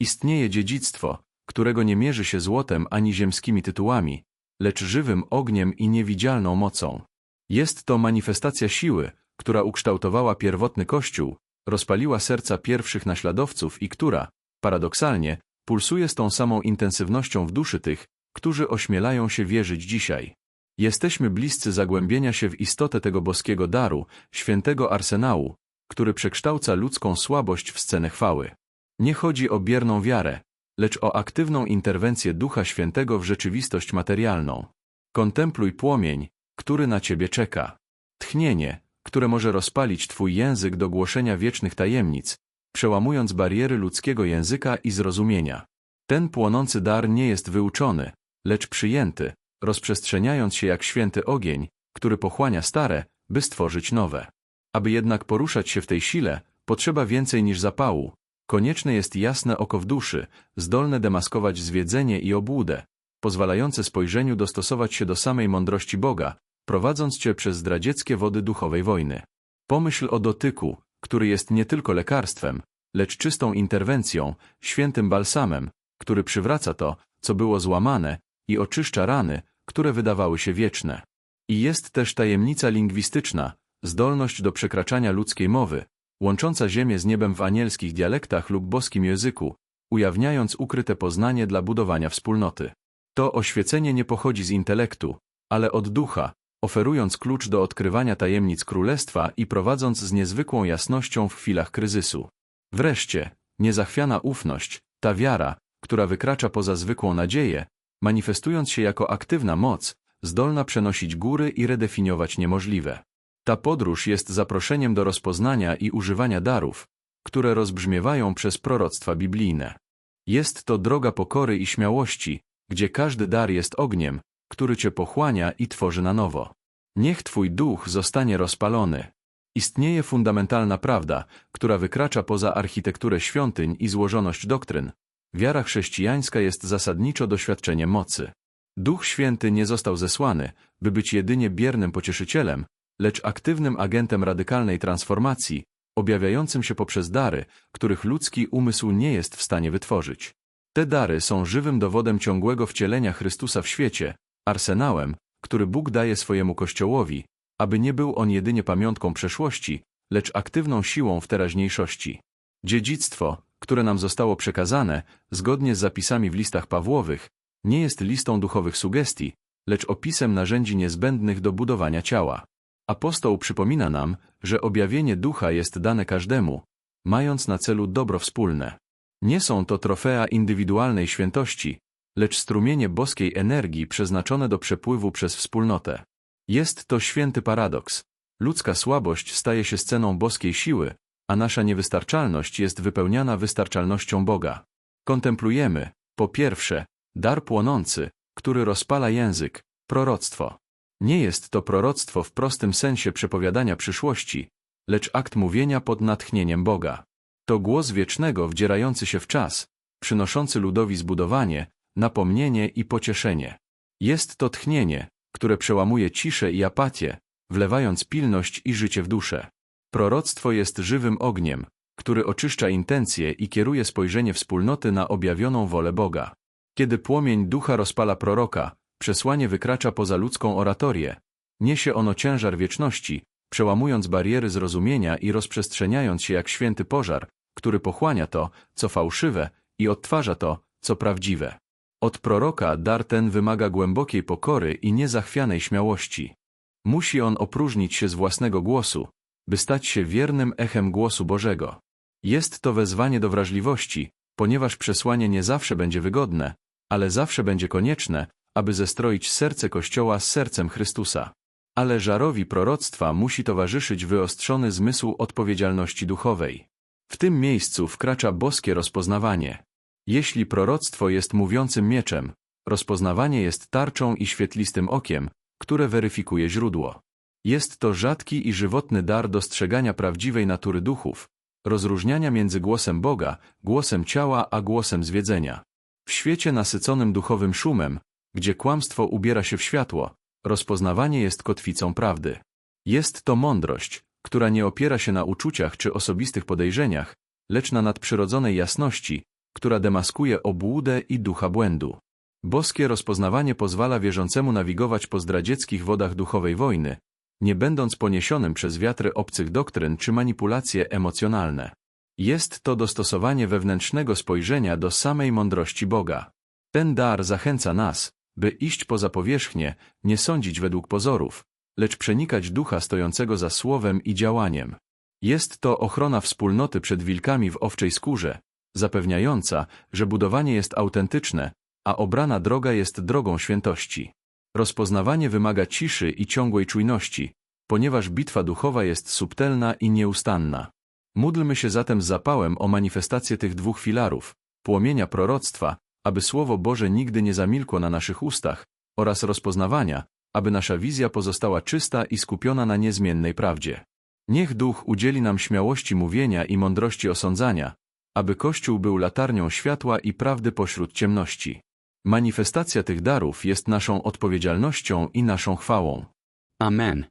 Istnieje dziedzictwo, którego nie mierzy się złotem ani ziemskimi tytułami, lecz żywym ogniem i niewidzialną mocą. Jest to manifestacja siły, która ukształtowała pierwotny Kościół, rozpaliła serca pierwszych naśladowców i która, paradoksalnie, pulsuje z tą samą intensywnością w duszy tych, którzy ośmielają się wierzyć dzisiaj. Jesteśmy bliscy zagłębienia się w istotę tego boskiego daru, świętego arsenału, który przekształca ludzką słabość w scenę chwały. Nie chodzi o bierną wiarę, lecz o aktywną interwencję Ducha Świętego w rzeczywistość materialną. Kontempluj płomień, który na ciebie czeka. Tchnienie, które może rozpalić twój język do głoszenia wiecznych tajemnic, przełamując bariery ludzkiego języka i zrozumienia. Ten płonący dar nie jest wyuczony, lecz przyjęty, rozprzestrzeniając się jak święty ogień, który pochłania stare, by stworzyć nowe. Aby jednak poruszać się w tej sile, potrzeba więcej niż zapału. Konieczne jest jasne oko w duszy, zdolne demaskować zwiedzenie i obłudę, pozwalające spojrzeniu dostosować się do samej mądrości Boga, prowadząc cię przez zdradzieckie wody duchowej wojny. Pomyśl o dotyku, który jest nie tylko lekarstwem, lecz czystą interwencją, świętym balsamem, który przywraca to, co było złamane i oczyszcza rany, które wydawały się wieczne. I jest też tajemnica lingwistyczna, zdolność do przekraczania ludzkiej mowy, łącząca ziemię z niebem w anielskich dialektach lub boskim języku, ujawniając ukryte poznanie dla budowania wspólnoty. To oświecenie nie pochodzi z intelektu, ale od ducha, oferując klucz do odkrywania tajemnic królestwa i prowadząc z niezwykłą jasnością w chwilach kryzysu. Wreszcie, niezachwiana ufność, ta wiara, która wykracza poza zwykłą nadzieję, manifestując się jako aktywna moc, zdolna przenosić góry i redefiniować niemożliwe. Ta podróż jest zaproszeniem do rozpoznania i używania darów, które rozbrzmiewają przez proroctwa biblijne. Jest to droga pokory i śmiałości, gdzie każdy dar jest ogniem, który cię pochłania i tworzy na nowo. Niech twój duch zostanie rozpalony. Istnieje fundamentalna prawda, która wykracza poza architekturę świątyń i złożoność doktryn. Wiara chrześcijańska jest zasadniczo doświadczeniem mocy. Duch Święty nie został zesłany, by być jedynie biernym pocieszycielem, lecz aktywnym agentem radykalnej transformacji, objawiającym się poprzez dary, których ludzki umysł nie jest w stanie wytworzyć. Te dary są żywym dowodem ciągłego wcielenia Chrystusa w świecie, arsenałem, który Bóg daje swojemu Kościołowi, aby nie był on jedynie pamiątką przeszłości, lecz aktywną siłą w teraźniejszości. Dziedzictwo, które nam zostało przekazane, zgodnie z zapisami w listach Pawłowych, nie jest listą duchowych sugestii, lecz opisem narzędzi niezbędnych do budowania ciała. Apostoł przypomina nam, że objawienie ducha jest dane każdemu, mając na celu dobro wspólne. Nie są to trofea indywidualnej świętości, lecz strumienie boskiej energii przeznaczone do przepływu przez wspólnotę. Jest to święty paradoks. Ludzka słabość staje się sceną boskiej siły, a nasza niewystarczalność jest wypełniana wystarczalnością Boga. Kontemplujemy, po pierwsze, dar płonący, który rozpala język, proroctwo. Nie jest to proroctwo w prostym sensie przepowiadania przyszłości, lecz akt mówienia pod natchnieniem Boga. To głos wiecznego wdzierający się w czas, przynoszący ludowi zbudowanie, napomnienie i pocieszenie. Jest to tchnienie, które przełamuje ciszę i apatię, wlewając pilność i życie w duszę. Proroctwo jest żywym ogniem, który oczyszcza intencje i kieruje spojrzenie wspólnoty na objawioną wolę Boga. Kiedy płomień ducha rozpala proroka, przesłanie wykracza poza ludzką oratorię. Niesie ono ciężar wieczności, przełamując bariery zrozumienia i rozprzestrzeniając się jak święty pożar, który pochłania to, co fałszywe i odtwarza to, co prawdziwe. Od proroka dar ten wymaga głębokiej pokory i niezachwianej śmiałości. Musi on opróżnić się z własnego głosu, by stać się wiernym echem głosu Bożego. Jest to wezwanie do wrażliwości, ponieważ przesłanie nie zawsze będzie wygodne, ale zawsze będzie konieczne, aby zestroić serce Kościoła z sercem Chrystusa. Ale żarowi proroctwa musi towarzyszyć wyostrzony zmysł odpowiedzialności duchowej. W tym miejscu wkracza boskie rozpoznawanie. Jeśli proroctwo jest mówiącym mieczem, rozpoznawanie jest tarczą i świetlistym okiem, które weryfikuje źródło. Jest to rzadki i żywotny dar dostrzegania prawdziwej natury duchów, rozróżniania między głosem Boga, głosem ciała a głosem zwiedzenia. W świecie nasyconym duchowym szumem, gdzie kłamstwo ubiera się w światło, rozpoznawanie jest kotwicą prawdy. Jest to mądrość, która nie opiera się na uczuciach czy osobistych podejrzeniach, lecz na nadprzyrodzonej jasności, która demaskuje obłudę i ducha błędu. Boskie rozpoznawanie pozwala wierzącemu nawigować po zdradzieckich wodach duchowej wojny, nie będąc poniesionym przez wiatry obcych doktryn czy manipulacje emocjonalne. Jest to dostosowanie wewnętrznego spojrzenia do samej mądrości Boga. Ten dar zachęca nas, by iść poza powierzchnię, nie sądzić według pozorów, lecz przenikać ducha stojącego za słowem i działaniem. Jest to ochrona wspólnoty przed wilkami w owczej skórze, zapewniająca, że budowanie jest autentyczne, a obrana droga jest drogą świętości. Rozpoznawanie wymaga ciszy i ciągłej czujności, ponieważ bitwa duchowa jest subtelna i nieustanna. Módlmy się zatem z zapałem o manifestację tych dwóch filarów, płomienia proroctwa, aby Słowo Boże nigdy nie zamilkło na naszych ustach, oraz rozpoznawania, aby nasza wizja pozostała czysta i skupiona na niezmiennej prawdzie. Niech Duch udzieli nam śmiałości mówienia i mądrości osądzania, aby Kościół był latarnią światła i prawdy pośród ciemności. Manifestacja tych darów jest naszą odpowiedzialnością i naszą chwałą. Amen.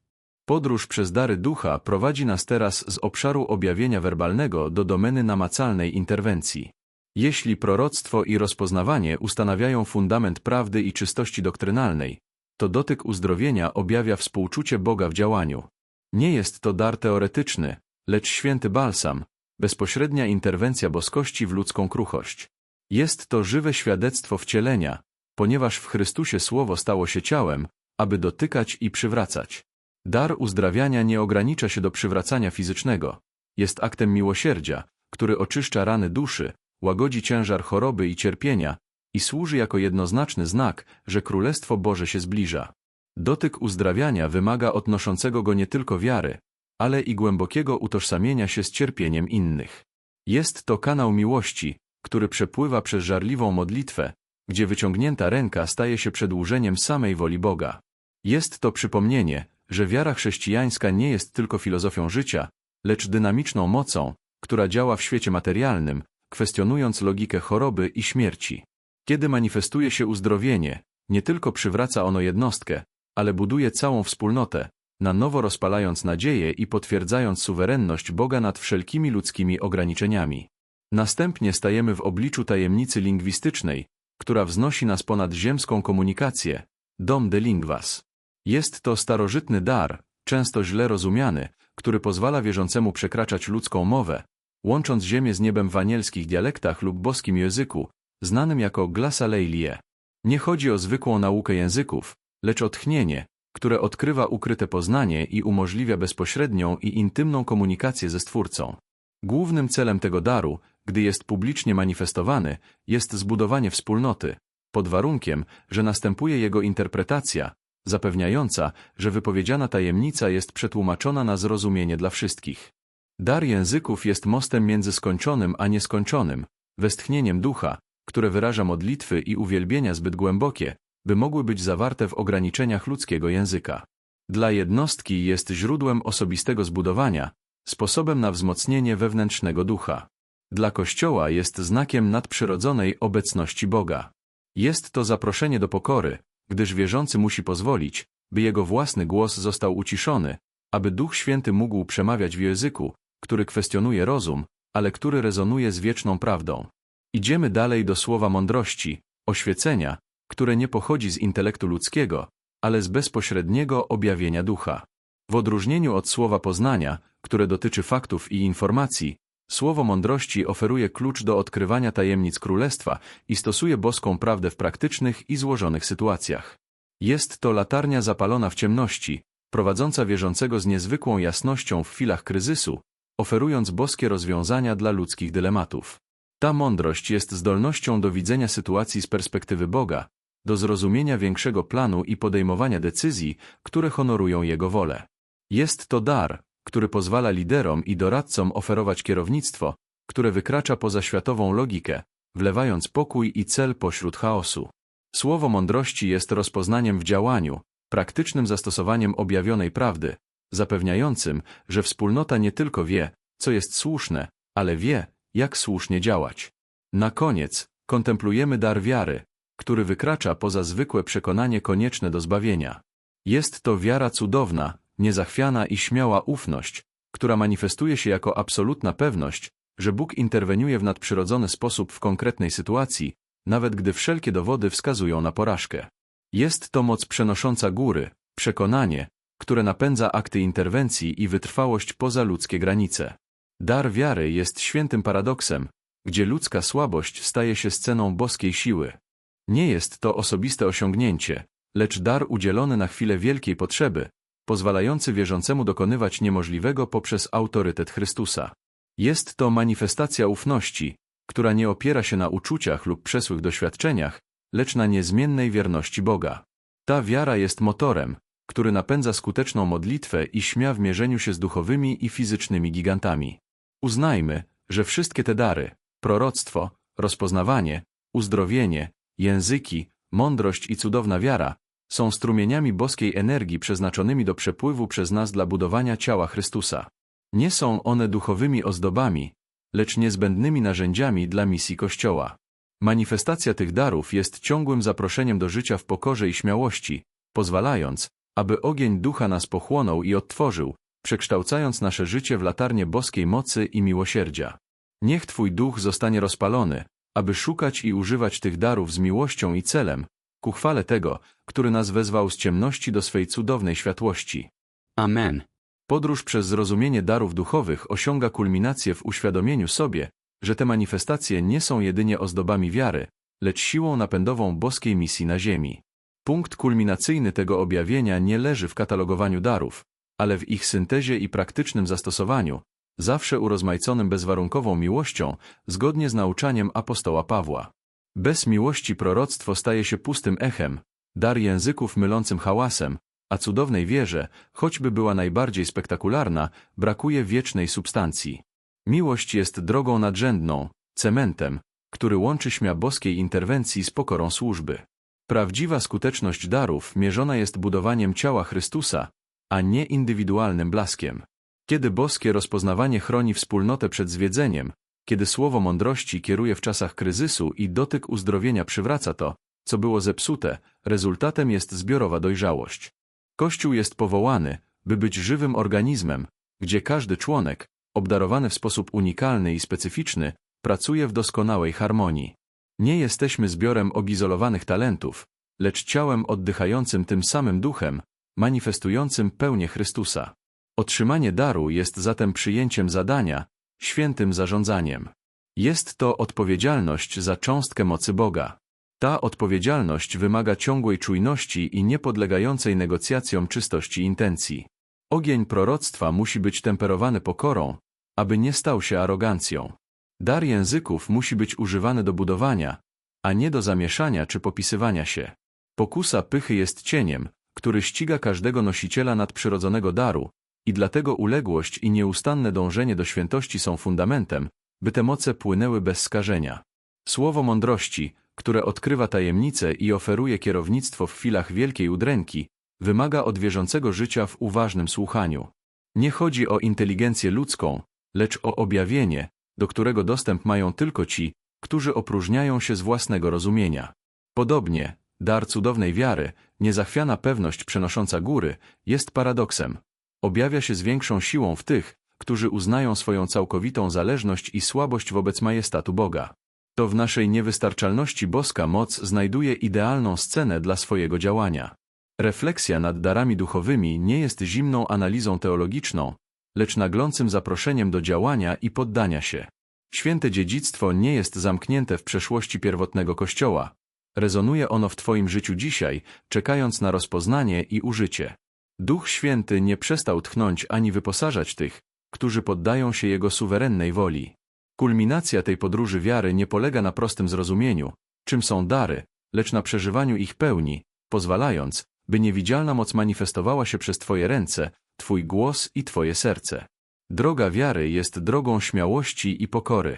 Podróż przez dary ducha prowadzi nas teraz z obszaru objawienia werbalnego do domeny namacalnej interwencji. Jeśli proroctwo i rozpoznawanie ustanawiają fundament prawdy i czystości doktrynalnej, to dotyk uzdrowienia objawia współczucie Boga w działaniu. Nie jest to dar teoretyczny, lecz święty balsam, bezpośrednia interwencja boskości w ludzką kruchość. Jest to żywe świadectwo wcielenia, ponieważ w Chrystusie Słowo stało się ciałem, aby dotykać i przywracać. Dar uzdrawiania nie ogranicza się do przywracania fizycznego. Jest aktem miłosierdzia, który oczyszcza rany duszy, łagodzi ciężar choroby i cierpienia i służy jako jednoznaczny znak, że Królestwo Boże się zbliża. Dotyk uzdrawiania wymaga odnoszącego go nie tylko wiary, ale i głębokiego utożsamienia się z cierpieniem innych. Jest to kanał miłości, który przepływa przez żarliwą modlitwę, gdzie wyciągnięta ręka staje się przedłużeniem samej woli Boga. Jest to przypomnienie, że wiara chrześcijańska nie jest tylko filozofią życia, lecz dynamiczną mocą, która działa w świecie materialnym, kwestionując logikę choroby i śmierci. Kiedy manifestuje się uzdrowienie, nie tylko przywraca ono jednostkę, ale buduje całą wspólnotę, na nowo rozpalając nadzieję i potwierdzając suwerenność Boga nad wszelkimi ludzkimi ograniczeniami. Następnie stajemy w obliczu tajemnicy lingwistycznej, która wznosi nas ponad ziemską komunikację, dom de lingwas. Jest to starożytny dar, często źle rozumiany, który pozwala wierzącemu przekraczać ludzką mowę, łącząc ziemię z niebem w anielskich dialektach lub boskim języku, znanym jako glossolalie. Nie chodzi o zwykłą naukę języków, lecz o tchnienie, które odkrywa ukryte poznanie i umożliwia bezpośrednią i intymną komunikację ze Stwórcą. Głównym celem tego daru, gdy jest publicznie manifestowany, jest zbudowanie wspólnoty, pod warunkiem, że następuje jego interpretacja, zapewniająca, że wypowiedziana tajemnica jest przetłumaczona na zrozumienie dla wszystkich. Dar języków jest mostem między skończonym a nieskończonym, westchnieniem ducha, które wyraża modlitwy i uwielbienia zbyt głębokie, by mogły być zawarte w ograniczeniach ludzkiego języka. Dla jednostki jest źródłem osobistego zbudowania, sposobem na wzmocnienie wewnętrznego ducha. Dla Kościoła jest znakiem nadprzyrodzonej obecności Boga. Jest to zaproszenie do pokory, gdyż wierzący musi pozwolić, by jego własny głos został uciszony, aby Duch Święty mógł przemawiać w języku, który kwestionuje rozum, ale który rezonuje z wieczną prawdą. Idziemy dalej do słowa mądrości, oświecenia, które nie pochodzi z intelektu ludzkiego, ale z bezpośredniego objawienia ducha. W odróżnieniu od słowa poznania, które dotyczy faktów i informacji, słowo mądrości oferuje klucz do odkrywania tajemnic królestwa i stosuje boską prawdę w praktycznych i złożonych sytuacjach. Jest to latarnia zapalona w ciemności, prowadząca wierzącego z niezwykłą jasnością w chwilach kryzysu, oferując boskie rozwiązania dla ludzkich dylematów. Ta mądrość jest zdolnością do widzenia sytuacji z perspektywy Boga, do zrozumienia większego planu i podejmowania decyzji, które honorują Jego wolę. Jest to dar, który pozwala liderom i doradcom oferować kierownictwo, które wykracza poza światową logikę, wlewając pokój i cel pośród chaosu. Słowo mądrości jest rozpoznaniem w działaniu, praktycznym zastosowaniem objawionej prawdy, zapewniającym, że wspólnota nie tylko wie, co jest słuszne, ale wie, jak słusznie działać. Na koniec, kontemplujemy dar wiary, który wykracza poza zwykłe przekonanie konieczne do zbawienia. Jest to wiara cudowna, niezachwiana i śmiała ufność, która manifestuje się jako absolutna pewność, że Bóg interweniuje w nadprzyrodzony sposób w konkretnej sytuacji, nawet gdy wszelkie dowody wskazują na porażkę. Jest to moc przenosząca góry, przekonanie, które napędza akty interwencji i wytrwałość poza ludzkie granice. Dar wiary jest świętym paradoksem, gdzie ludzka słabość staje się sceną boskiej siły. Nie jest to osobiste osiągnięcie, lecz dar udzielony na chwilę wielkiej potrzeby, pozwalający wierzącemu dokonywać niemożliwego poprzez autorytet Chrystusa. Jest to manifestacja ufności, która nie opiera się na uczuciach lub przesłych doświadczeniach, lecz na niezmiennej wierności Boga. Ta wiara jest motorem, który napędza skuteczną modlitwę i śmia w mierzeniu się z duchowymi i fizycznymi gigantami. Uznajmy, że wszystkie te dary proroctwo, rozpoznawanie, uzdrowienie, języki, mądrość i cudowna wiara są strumieniami boskiej energii przeznaczonymi do przepływu przez nas dla budowania ciała Chrystusa. Nie są one duchowymi ozdobami, lecz niezbędnymi narzędziami dla misji Kościoła. Manifestacja tych darów jest ciągłym zaproszeniem do życia w pokorze i śmiałości, pozwalając, aby ogień ducha nas pochłonął i odtworzył, przekształcając nasze życie w latarnię boskiej mocy i miłosierdzia. Niech Twój duch zostanie rozpalony, aby szukać i używać tych darów z miłością i celem, ku chwale tego, który nas wezwał z ciemności do swej cudownej światłości. Amen. Podróż przez zrozumienie darów duchowych osiąga kulminację w uświadomieniu sobie, że te manifestacje nie są jedynie ozdobami wiary, lecz siłą napędową boskiej misji na ziemi. Punkt kulminacyjny tego objawienia nie leży w katalogowaniu darów, ale w ich syntezie i praktycznym zastosowaniu, zawsze urozmaiconym bezwarunkową miłością, zgodnie z nauczaniem apostoła Pawła. Bez miłości proroctwo staje się pustym echem, dar języków mylącym hałasem, a cudownej wierze, choćby była najbardziej spektakularna, brakuje wiecznej substancji. Miłość jest drogą nadrzędną, cementem, który łączy śmia boskiej interwencji z pokorą służby. Prawdziwa skuteczność darów mierzona jest budowaniem ciała Chrystusa, a nie indywidualnym blaskiem. Kiedy boskie rozpoznawanie chroni wspólnotę przed zwiedzeniem, kiedy słowo mądrości kieruje w czasach kryzysu i dotyk uzdrowienia przywraca to, co było zepsute, rezultatem jest zbiorowa dojrzałość. Kościół jest powołany, by być żywym organizmem, gdzie każdy członek, obdarowany w sposób unikalny i specyficzny, pracuje w doskonałej harmonii. Nie jesteśmy zbiorem obizolowanych talentów, lecz ciałem oddychającym tym samym duchem, manifestującym pełnię Chrystusa. Otrzymanie daru jest zatem przyjęciem zadania, świętym zarządzaniem. Jest to odpowiedzialność za cząstkę mocy Boga. Ta odpowiedzialność wymaga ciągłej czujności i niepodlegającej negocjacjom czystości intencji. Ogień proroctwa musi być temperowany pokorą, aby nie stał się arogancją. Dar języków musi być używany do budowania, a nie do zamieszania czy popisywania się. Pokusa pychy jest cieniem, który ściga każdego nosiciela nadprzyrodzonego daru, i dlatego uległość i nieustanne dążenie do świętości są fundamentem, by te moce płynęły bez skażenia. Słowo mądrości, które odkrywa tajemnice i oferuje kierownictwo w chwilach wielkiej udręki, wymaga od wierzącego życia w uważnym słuchaniu. Nie chodzi o inteligencję ludzką, lecz o objawienie, do którego dostęp mają tylko ci, którzy opróżniają się z własnego rozumienia. Podobnie, dar cudownej wiary, niezachwiana pewność przenosząca góry, jest paradoksem. Objawia się z większą siłą w tych, którzy uznają swoją całkowitą zależność i słabość wobec majestatu Boga. To w naszej niewystarczalności boska moc znajduje idealną scenę dla swojego działania. Refleksja nad darami duchowymi nie jest zimną analizą teologiczną, lecz naglącym zaproszeniem do działania i poddania się. Święte dziedzictwo nie jest zamknięte w przeszłości pierwotnego Kościoła. Rezonuje ono w Twoim życiu dzisiaj, czekając na rozpoznanie i użycie. Duch Święty nie przestał tchnąć ani wyposażać tych, którzy poddają się Jego suwerennej woli. Kulminacja tej podróży wiary nie polega na prostym zrozumieniu, czym są dary, lecz na przeżywaniu ich pełni, pozwalając, by niewidzialna moc manifestowała się przez Twoje ręce, Twój głos i Twoje serce. Droga wiary jest drogą śmiałości i pokory.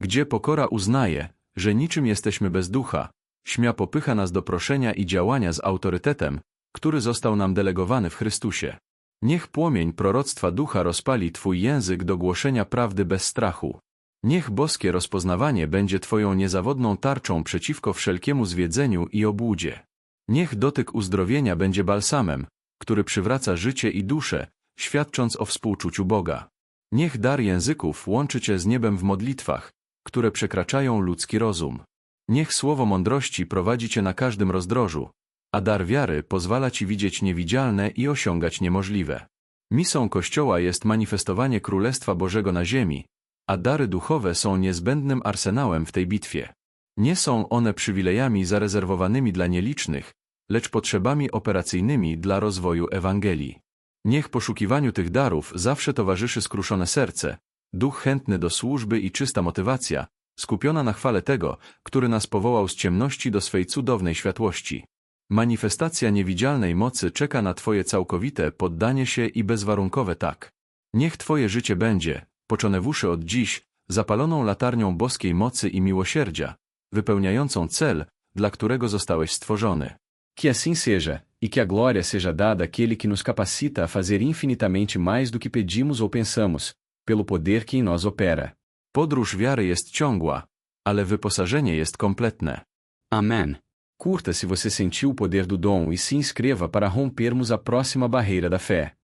Gdzie pokora uznaje, że niczym jesteśmy bez ducha, śmia popycha nas do proszenia i działania z autorytetem, który został nam delegowany w Chrystusie. Niech płomień proroctwa ducha rozpali Twój język do głoszenia prawdy bez strachu. Niech boskie rozpoznawanie będzie Twoją niezawodną tarczą przeciwko wszelkiemu zwiedzeniu i obłudzie. Niech dotyk uzdrowienia będzie balsamem, który przywraca życie i duszę, świadcząc o współczuciu Boga. Niech dar języków łączy cię z niebem w modlitwach, które przekraczają ludzki rozum. Niech słowo mądrości prowadzi cię na każdym rozdrożu, a dar wiary pozwala ci widzieć niewidzialne i osiągać niemożliwe. Misą Kościoła jest manifestowanie Królestwa Bożego na ziemi, a dary duchowe są niezbędnym arsenałem w tej bitwie. Nie są one przywilejami zarezerwowanymi dla nielicznych, lecz potrzebami operacyjnymi dla rozwoju Ewangelii. Niech poszukiwaniu tych darów zawsze towarzyszy skruszone serce, duch chętny do służby i czysta motywacja, skupiona na chwale tego, który nas powołał z ciemności do swej cudownej światłości. Manifestacja niewidzialnej mocy czeka na Twoje całkowite poddanie się i bezwarunkowe tak. Niech Twoje życie będzie, poczonewuszy od dziś, zapaloną latarnią boskiej mocy i miłosierdzia, wypełniającą cel, dla którego zostałeś stworzony. Que assim seja, e que a glória seja dada àquele que nos capacita a fazer infinitamente mais do que pedimos ou pensamos, pelo poder que em nós opera. Podróż wiary jest ciągła, ale wyposażenie jest kompletne. Amém. Curta se você sentiu o poder do dom e se inscreva para rompermos a próxima barreira da fé.